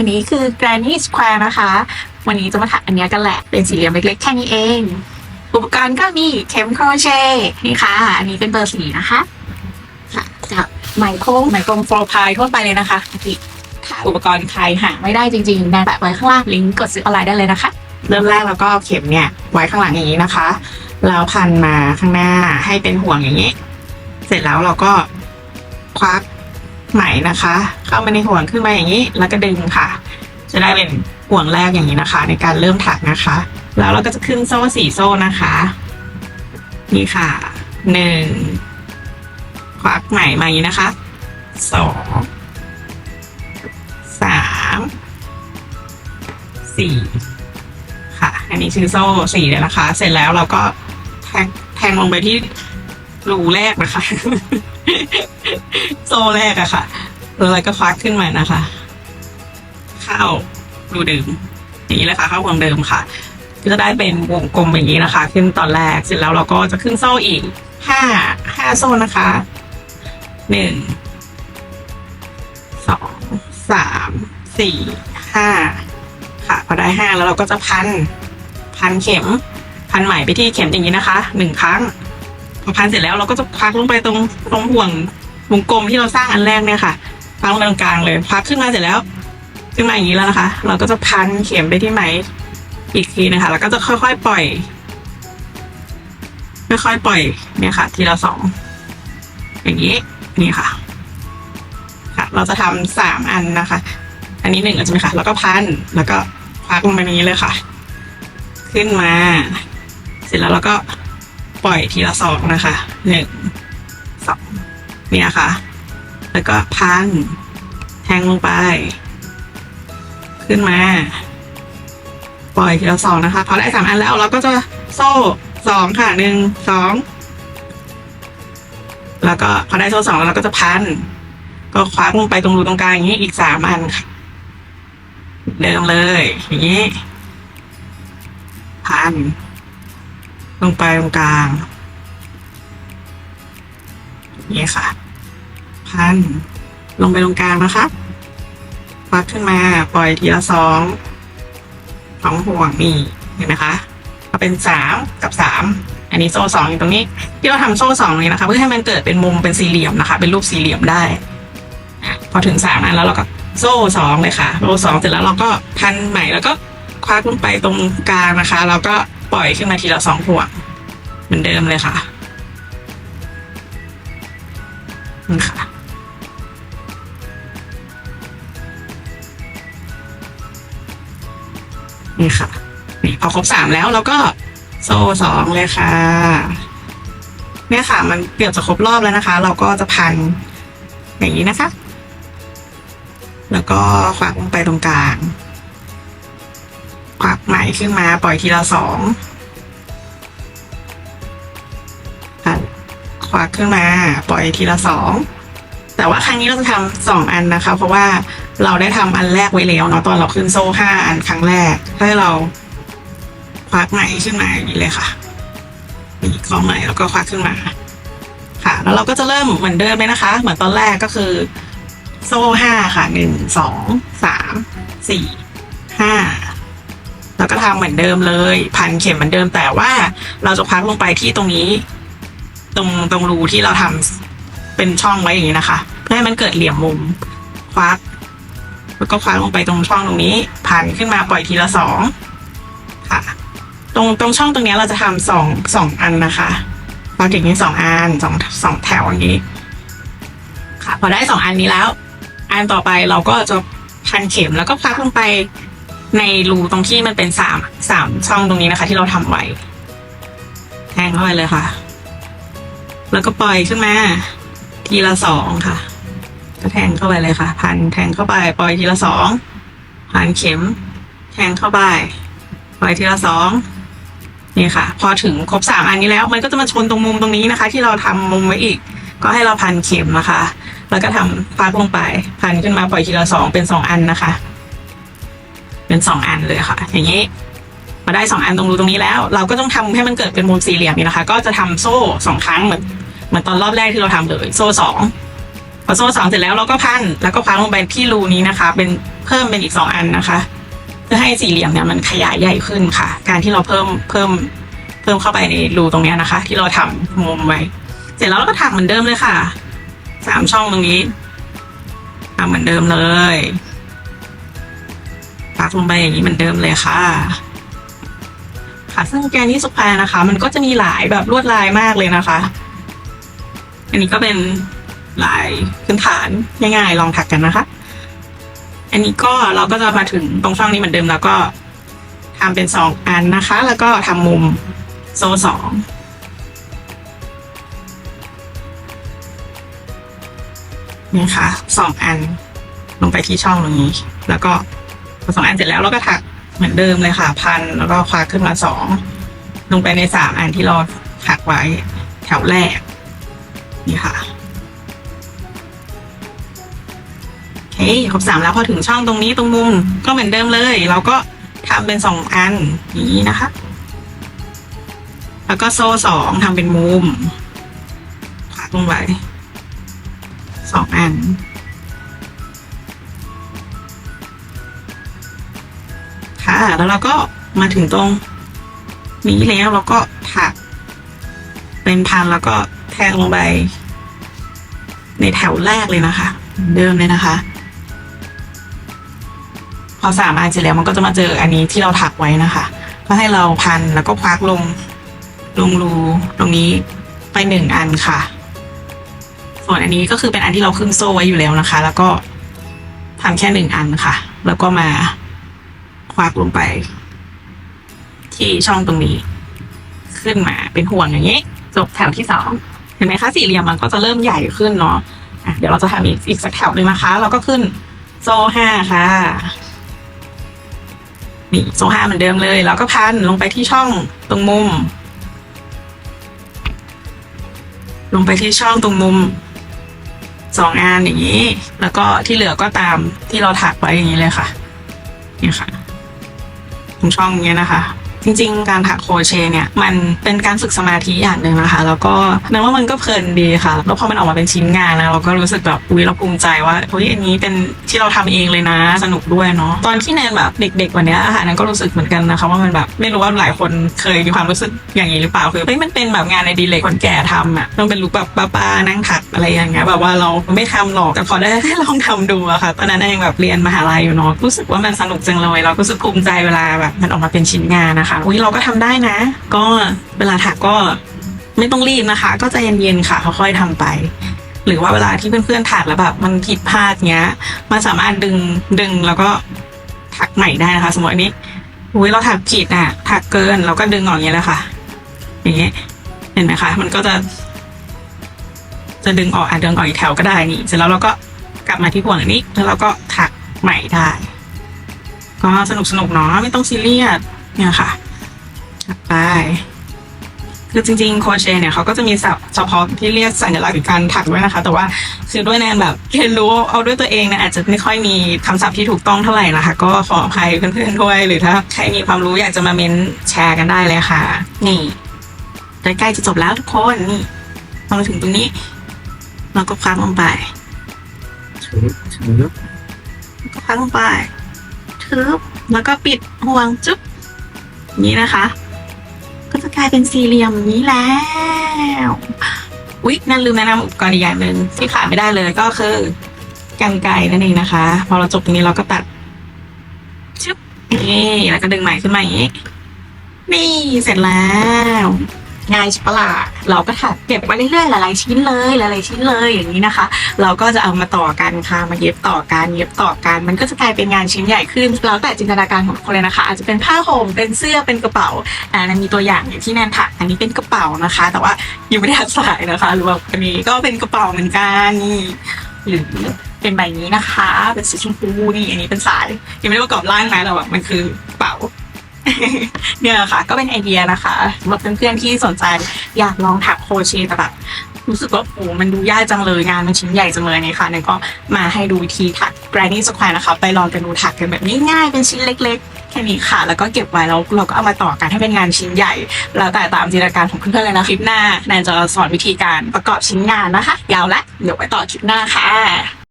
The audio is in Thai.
อันนี้คือ Granny Square นะคะ วันนี้จะมาถักอันเนี้ยกันแหละ เป็นสี่เหลี่ยมเล็กๆแค่นี้เอง อุปกรณ์ก็มีเข็มโครเชต์นี่ค่ะ อันนี้เป็นเบอร์สีนะคะค่ะกับไหมโค้งไหมกลมโฟล์พายทั่วไปเลยนะคะที่ถ้าอุปกรณ์ใครหาไม่ได้จริงๆแนนแปะไว้ข้างล่างลิงก์กดซื้อออนไลน์ได้เลยนะคะ เริ่มแรกเราก็เอาเข็มเนี่ยไว้ข้างหลังอย่างนี้นะคะแล้วพันมาข้างหน้าให้เป็นห่วงอย่างนี้ เสร็จแล้วเราก็ควัก ไหมนะคะ เข้ามาในห่วงขึ้นมาอย่างนี้ แล้วก็ดึงค่ะ จะได้เป็นห่วงแรกอย่างนี้นะคะ ในการเริ่มถักนะคะ แล้วเราก็จะขึ้นโซ่สี่โซ่นะคะ นี่ค่ะหนึ่งควักไหมมาอย่างนี้นะคะสองสามสี่ค่ะ อันนี้คือโซ่สี่เลยนะคะ เสร็จแล้วเราก็แทงแทงลงไปที่รูแรกนะคะ โซ่แรกอะค่ะแล้วเราก็ควักขึ้นมานะคะเข้ารูเดิมอย่างนี้เลยค่ะเข้าวงเดิมค่ะก็จะได้เป็นวงกลมอย่างนี้นะคะ ขึ้นตอนแรกเสร็จแล้วเราก็จะขึ้นโซ่อีกห้าห้าโซ่นะคะหนึ่งสองสามสี่ห้าค่ะพอได้ห้าแล้วเราก็จะพัน พันเข็ม พันไหมไปที่เข็มอย่างนี้นะคะหนึ่งครั้ง พอพันเสร็จแล้วเราก็จะพักลงไปตรงตรงห่วงวงกลมที่เราสร้างอันแรกเนี่ยค่ะพักลงไปตรงกลางเลย พักขึ้นมาเสร็จแล้ว ขึ้นมาอย่างนี้แล้วนะคะ เราก็จะพันเข็มไปที่ไหมอีกทีนะคะ แล้วก็จะค่อยๆปล่อยค่อยๆปล่อยเนี่ยค่ะ ทีละสองอย่างนี้นี่ค่ะ ค่ะ เราจะทำสามอันนะคะ อันนี้หนึ่งใช่ไหมคะแล้วก็พันแล้วก็พักลงไปนี้เลยค่ะ ขึ้นมา เสร็จแล้วเราก็ ปล่อยทีละสองนะคะหนึ่งสองเนี่ยค่ะแล้วก็พันแทงลงไป ขึ้นมา ปล่อยทีละสองนะคะพอได้สามอันแล้วเราก็จะโซ่สองค่ะหนึ่งสองแล้วก็พอได้โซ่สองแล้วเราก็จะพันก็คว้าลงไปตรงรูตรงกลางอย่างนี้อีกสามอันค่ะเดิมเลย อย่างนี้พัน ลงไปตรงกลางนี้ค่ะ พัน ลงไปตรงกลางนะคะควักขึ้นมาปล่อยทีละสองสองห่วงนี่เห็นไหมคะก็เป็นสามกับสามอันนี้โซ่สองอยู่ตรงนี้ ที่เราทำโซ่สองเลยนะคะ เพื่อให้มันเกิดเป็นมุมเป็นสี่เหลี่ยมนะคะ เป็นรูปสี่เหลี่ยมได้พอถึงสามอันแล้วเราก็โซ่สองเลยค่ะโซ่สองเสร็จแล้วเราก็พันใหม่แล้วก็ควักลงไปตรงกลางนะคะ แล้วก็ ปล่อยขึ้นมาทีละสองห่วงเหมือนเดิมเลยค่ะนี่ค่ะ นี่ค่ะ นี่พอครบสามแล้วเราก็โซ่สองเลยค่ะเนี่ยค่ะ มันเกือบจะครบรอบแล้วนะคะ เราก็จะพันอย่างนี้นะคะ แล้วก็ควักลงไปตรงกลาง ควักไหมขึ้นมาปล่อยทีละสองควักขึ้นมาปล่อยทีละสองแต่ว่าครั้งนี้เราจะทำสองอันนะคะ เพราะว่าเราได้ทำอันแรกไว้แล้วเนาะตอนเราขึ้นโซ่ห้าอันครั้งแรกให้เราควักไหมขึ้นมาอย่างนี้เลยค่ะนี่คล้องไหมแล้วก็ควักขึ้นมา ค่ะ แล้วเราก็จะเริ่มเหมือนเดิมเลยนะคะ เหมือนตอนแรกก็คือ โซ่ห้าค่ะหนึ่งสองสามสี่ห้า แล้วก็ทำเหมือนเดิมเลย พันเข็มเหมือนเดิมแต่ว่าเราจะควักลงไปที่ตรงนี้ ตรงตรงรูที่เราทำเป็นช่องไว้อย่างนี้นะคะ เพื่อให้มันเกิดเหลี่ยมมุมควักแล้วก็ควักลงไปตรงช่องตรงนี้พันขึ้นมาปล่อยทีละสองค่ะ ตรงตรงช่องตรงนี้เราจะทำสองสองอันนะคะควักอย่างนี้สองอันสองสองแถวอย่างนี้ ค่ะ พอได้สองอันนี้แล้ว อันต่อไปเราก็จะพันเข็มแล้วก็ควักลงไป ในรูตรงที่มันเป็นสามสามช่องตรงนี้นะคะ ที่เราทำไว้แทงเข้าไปเลยค่ะ แล้วก็ปล่อยขึ้นมาทีละสองค่ะ ก็แทงเข้าไปเลยค่ะ พันแทงเข้าไป ปล่อยทีละสองพันเข็ม แทงเข้าไปปล่อยทีละสองนี่ค่ะ พอถึงครบสามอันนี้แล้ว มันก็จะมาชนตรงมุมตรงนี้นะคะ ที่เราทำมุมไว้อีก ก็ให้เราพันเข็มนะคะ แล้วก็ทำฟาดลงไป พันขึ้นมาปล่อยทีละสองเป็นสองอันนะคะ เป็นสองอันเลยค่ะ อย่างนี้มาได้สองอันตรงรูตรงนี้แล้ว เราก็ต้องทำให้มันเกิดเป็นมุมสี่เหลี่ยมนี่นะคะ ก็จะทำโซ่สองครั้งเหมือนเหมือนตอนรอบแรกที่เราทำเลยโซ่สองพอโซ่สองเสร็จแล้วเราก็พันแล้วก็พันลงไปที่รูนี้นะคะ เป็นเพิ่มเป็นอีกสองอันนะคะ เพื่อให้สี่เหลี่ยมเนี่ยมันขยายใหญ่ขึ้นค่ะ การที่เราเพิ่มเพิ่มเพิ่มเข้าไปในรูตรงเนี้ยนะคะ ที่เราทำมุมไว้ เสร็จแล้วเราก็ถักเหมือนเดิมเลยค่ะสามช่องตรงนี้ทำเหมือนเดิมเลย ปักลงไปอย่างนี้เหมือนเดิมเลยค่ะ ค่ะซึ่งแกนนี่สุพรนะคะ มันก็จะมีหลายแบบลวดลายมากเลยนะคะ อันนี้ก็เป็นลายพื้นฐานง่ายๆลองถักกันนะคะ อันนี้ก็เราก็จะมาถึงตรงช่องนี้เหมือนเดิมแล้วก็ทำเป็นสองอันนะคะ แล้วก็ทำมุมโซ่สองนี่ค่ะสองอันลงไปที่ช่องตรงนี้ แล้วก็ สองอันเสร็จแล้วเราก็ถักเหมือนเดิมเลยค่ะ พันแล้วก็คว้าขึ้นมาสองลงไปในสามอันที่เราถักไว้แถวแรก นี่ค่ะโอเคครบสามแล้วพอถึงช่องตรงนี้ตรงมุมก็เหมือนเดิมเลย เราก็ทำเป็นสองอันนี้นะคะ แล้วก็โซ่สองทำเป็นมุมขวาลงไปสองอัน ค่ะแล้วเราก็มาถึงตรงนี้แล้วเราก็ถัก เป็นพันแล้วก็แทงลงไปในแถวแรกเลยนะคะเหมือนเดิมเลยนะคะ พอสามอันเสร็จแล้วมันก็จะมาเจออันนี้ที่เราถักไว้นะคะ ก็ให้เราพันแล้วก็ควักลงลงรูตรงนี้ไปหนึ่งอันค่ะ ส่วนอันนี้ก็คือเป็นอันที่เราขึ้นโซ่ไว้อยู่แล้วนะคะ แล้วก็ทำแค่หนึ่งอันค่ะ แล้วก็มา ควักลงไป ที่ช่องตรงนี้ ขึ้นมาเป็นห่วงอย่างนี้ จบแถวที่สองเห็นไหมคะสี่เหลี่ยมมันก็จะเริ่มใหญ่ขึ้นเนาะะเดี๋ยวเราจะทำอีกอีกสักแถวหนึ่งนะคะ เราก็ขึ้นโซ่ห้าค่ะนี่โซ่ห้าเหมือนเดิมเลย แล้วก็พันลงไปที่ช่องตรงมุม ลงไปที่ช่องตรงมุมสองอันอย่างนี้ แล้วก็ที่เหลือก็ตามที่เราถักไว้อย่างนี้เลยค่ะนี่ค่ะ ของช่องเนี้ยนะคะ จริง ๆ การถักโครเชต์เนี่ยมันเป็นการฝึกสมาธิอย่างหนึ่งนะคะ แล้วก็นึกว่ามันก็เพลินดีค่ะ แล้วพอมันออกมาเป็นชิ้นงานนะเราก็รู้สึกแบบอุ้ยเราภูมิใจว่าเฮ้ยอันนี้เป็นที่เราทำเองเลยนะ สนุกด้วยเนาะตอนที่แนนแบบเด็กๆวันนี้ยค่ะแนนก็รู้สึกเหมือนกันนะคะว่ามันแบบไม่รู้ว่าหลายคนเคยมีความรู้สึกอย่างนี้หรือเปล่าคือเฮ้ยมันเป็นแบบงานในดีเลยคนแก่ทำอะต้องเป็นลุคแบบป้าๆนั่งถักอะไรอย่างเงี้ยแบบว่าเราไม่ทำหรอกแต่พอได้ลองทำดูอะค่ะตอนนั้นเองแบบเรียนมหาลัยอยู่เนาะรู้สึกว่ามันสนุกจังเลยเราก็รู้สึกภูมิใจเวลาแบบมันออกมาเป็นชิ้นงานนะคะอุ้ยเราก็ทำได้นะ ก็เวลาถักก็ไม่ต้องรีบนะคะ ก็ใจเย็นๆค่ะค่อยๆทำไป หรือว่าเวลาที่เพื่อนๆถักแล้วแบบมันผิดพลาดเงี้ย มันสามารถดึงดึงแล้วก็ถักใหม่ได้นะคะ สมมติอันนี้อุ้ยเราถักผิดอะ ถักเกินเราก็ดึงออกอย่างเงี้ยแหละค่ะ อย่างเงี้ยเห็นไหมคะ มันก็จะ จะดึงออกอะดึงออกอีกแถวก็ได้นี่เสร็จแล้วเราก็กลับมาที่พวงอันนี้ แล้วเราก็ถักใหม่ได้ก็สนุกสนุกเนาะไม่ต้องซีเรียสเนี่ยค่ะ ไป คือจริงๆโครเชต์เนี่ยเขาก็จะมีศัพท์เฉพาะที่เรียกสัญลักษณ์หรือการถักด้วยนะคะ แต่ว่าคือด้วยแนนแบบเรียนรู้เอาด้วยตัวเองเนี่ยอาจจะไม่ค่อยมีคำศัพท์ที่ถูกต้องเท่าไหร่นะคะ ก็ขออภัยเพื่อนๆด้วย หรือถ้าใครมีความรู้อยากจะมาเม้นแชร์กันได้เลยค่ะ นี่ใกล้ๆจะจบแล้วทุกคนนี่พอมาถึงตรงนี้ เราก็คว้างลงไปถือถือก็คว้างลงไปทึบแล้วก็ปิดห่วงจุ๊บอย่างนี้นะคะก็จะก ลายเป็นสี่เหลี่ยมนี้แล้วอุ๊ยนั่นลืมแนะนำอุปกรณ์อีกอย่างหนึ่งที่ขาดไม่ได้เลยก็คือกันไกรนั่นเองนะคะ พอเราจบตรงนี้เราก็ตัดชึบนี่แล้วก็ดึงใหม่ขึ้นมาอย่างนี้นี่เสร็จแล้ว ง่ายใช่ปะล่ะเราก็ถักเก็บไว้เรื่อยๆหลายๆชิ้นเลยหลายๆชิ้นเลยอย่างนี้นะคะ เราก็จะเอามาต่อกันค่ะมาเย็บต่อกันเย็บต่อกัน มันก็จะกลายเป็นงานชิ้นใหญ่ขึ้นแล้วแต่จินตนาการของคนเลยนะคะ อาจจะเป็นผ้าห่มเป็นเสื้อเป็นกระเป๋าอ่านมีตัวอย่างอย่างที่แนนถักอันนี้เป็นกระเป๋านะคะ แต่ว่ายังไม่ได้ถักสายนะคะ หรือว่าอันนี้ก็เป็นกระเป๋าเหมือนกันนี่หรือเป็นใบนี้นะคะ เป็นสีชมพูนี่อันนี้เป็นสายยังไม่ได้ประกอบร่างนะแต่ว่ามันคือกระเป๋า เนี่ยค่ะก็เป็นไอเดียนะคะสำหรับเพื่อนๆที่สนใจอยากลองถักโครเชต์แต่แบบรู้สึกว่าโอ้มันดูยากจังเลยงานมันชิ้นใหญ่จังเลยนี่ค่ะนั่นก็มาให้ดูวิธีถัก Granny Square นะคะ ไปลองกันดูถักกันแบบง่ายๆเป็นชิ้นเล็กๆ แค่นี้ค่ะ แล้วก็เก็บไว้แล้วเราก็เอามาต่อกันให้เป็นงานชิ้นใหญ่ แล้วแต่ตามจินตนาการของเพื่อนๆเลยนะคลิปหน้าแนนจะสอนวิธีการประกอบชิ้นงานนะคะ ยาวและเดี๋ยวไว้ต่อคลิปหน้าค่ะ